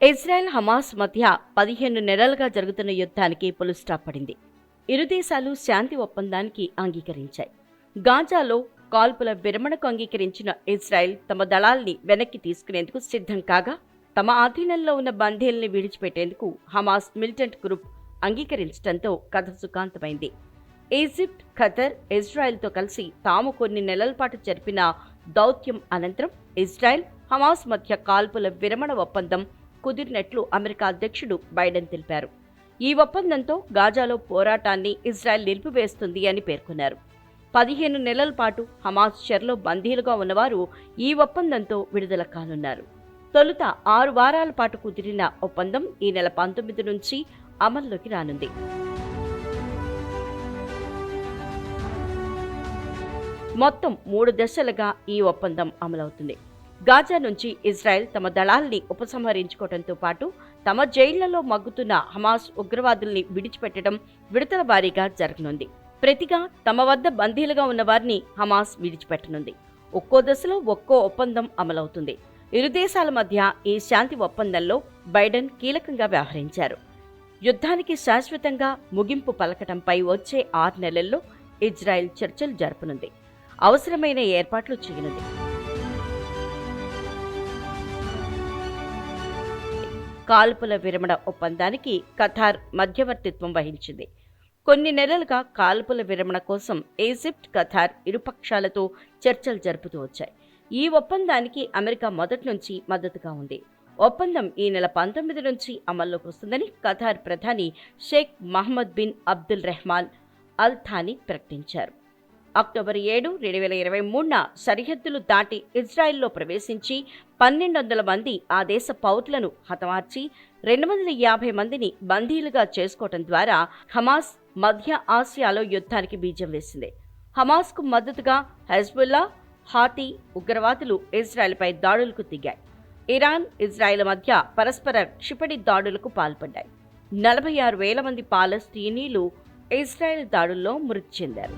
Israel Hamas మధ్య పదిహేను నెలలుగా జరుగుతున్న యుద్ధానికి పులుస్టాప్ పడింది ఇరు దేశాలు శాంతి ఒప్పందానికి అంగీకరించాయి. గాజాలో కాల్పుల విరమణకు అంగీకరించిన ఇజ్రాయెల్ తమ దళాల్ని వెనక్కి తీసుకునేందుకు సిద్ధం కాగా తమ ఆధీనంలో ఉన్న బంధీల్ని విడిచిపెట్టేందుకు హమాస్ మిలిటెంట్ గ్రూప్ అంగీకరించడంతో కథ సుఖాంతమైంది. ఈజిప్ట్ ఖతర్ ఇజ్రాయెల్తో కలిసి తాము కొన్ని నెలల పాటు జరిపిన దౌత్యం అనంతరం ఇజ్రాయెల్ హమాస్ మధ్య కాల్పుల విరమణ ఒప్పందం కుదిరినట్లు అమెరికా అధ్యక్షుడు బైడెన్ తెలిపారు. ఈ ఒప్పందంతో గాజాలో పోరాటాన్ని ఇజ్రాయెల్ నిలిపివేస్తుంది అని పేర్కొన్నారు. పదిహేను నెలల పాటు హమాస్ చెర్లో బందీలుగా ఉన్నవారు ఈ ఒప్పందంతో విడుదల కానున్నారు. తొలుత ఆరు వారాల పాటు కుదిరిన ఒప్పందం ఈ నెల పంతొమ్మిది నుంచి అమల్లోకి రానుంది. మొత్తం మూడు దశలుగా ఈ ఒప్పందం అమలవుతుంది. గాజా నుంచి ఇజ్రాయెల్ తమ దళాల్ని ఉపసంహరించుకోవడంతో పాటు తమ జైళ్ళలో మగ్గుతున్న హమాస్ ఉగ్రవాదుల్ని విడిచిపెట్టడం విడతల వారీగా జరగనుంది. ప్రతిగా తమ వద్ద బందీలుగా ఉన్న వారిని హమాస్ విడిచిపెట్టనుంది. ఒక్కో దశలో ఒక్కో ఒప్పందం అమలవుతుంది. ఇరు దేశాల మధ్య ఈ శాంతి ఒప్పందంలో బైడెన్ కీలకంగా వ్యవహరించారు. యుద్ధానికి శాశ్వతంగా ముగింపు పలకటంపై వచ్చే ఆరు నెలల్లో ఇజ్రాయెల్ చర్చలు జరపనుంది. అవసరమైన ఏర్పాట్లు చేయనుంది. కాల్పుల విరమణ ఒప్పందానికి ఖతార్ మధ్యవర్తిత్వం వహించింది. కొన్ని నెలలుగా కాల్పుల విరమణ కోసం ఈజిప్ట్ ఖతార్ ఇరుపక్షాలతో చర్చలు జరుపుతూ వచ్చాయి. ఈ ఒప్పందానికి అమెరికా మొదటి నుంచి మద్దతుగా ఉంది. ఒప్పందం ఈ నెల పంతొమ్మిది నుంచి అమల్లోకి వస్తుందని ఖతార్ ప్రధాని Sheikh Mohammed bin Abdulrahman Al అల్ థానీ ప్రకటించారు. అక్టోబర్ ఏడు రెండు వేల ఇరవై మూడున సరిహద్దులు దాటి ఇజ్రాయెల్లో ప్రవేశించి పన్నెండు వందల మంది ఆ దేశ పౌరులను హతమార్చి రెండు వందల యాభై మందిని బందీలుగా చేసుకోవటం ద్వారా హమాస్ మధ్య ఆసియాలో యుద్ధానికి బీజం వేసింది. హమాస్కు మద్దతుగా హెజ్బుల్లా హాతీ ఉగ్రవాదులు ఇజ్రాయెల్పై దాడులకు దిగాయి. ఇరాన్ ఇజ్రాయెల్ మధ్య పరస్పర క్షిపణి దాడులకు పాల్పడ్డాయి. నలభై ఆరు వేల మంది పాలస్తీనీలు ఇజ్రాయెల్ దాడుల్లో మృతి చెందారు.